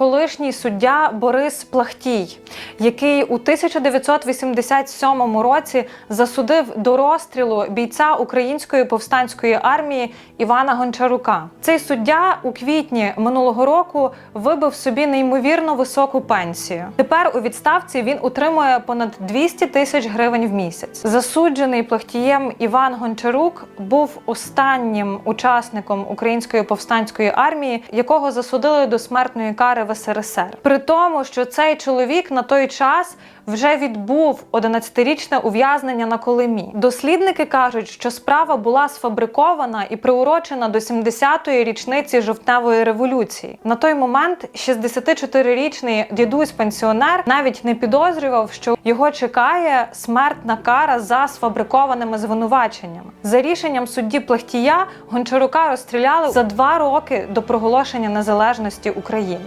колишній суддя Борис Плахтій, який у 1987 році засудив до розстрілу бійця української повстанської армії Івана Гончарука. Цей суддя у квітні минулого року вибив собі неймовірно високу пенсію. Тепер у відставці він отримує понад 200 тисяч гривень в місяць. Засуджений Плахтієм Іван Гончарук був останнім учасником української повстанської армії, якого засудили до смертної кари в СРСР. При тому, що цей чоловік на той час вже відбув 11-річне ув'язнення на Колимі. Дослідники кажуть, що справа була сфабрикована і приурочена до 70-ї річниці жовтневої революції. На той момент 64-річний дідусь-пенсіонер навіть не підозрював, що його чекає смертна кара за сфабрикованими звинуваченнями. За рішенням судді Плахтія Гончарука розстріляли за два роки до проголошення незалежності України.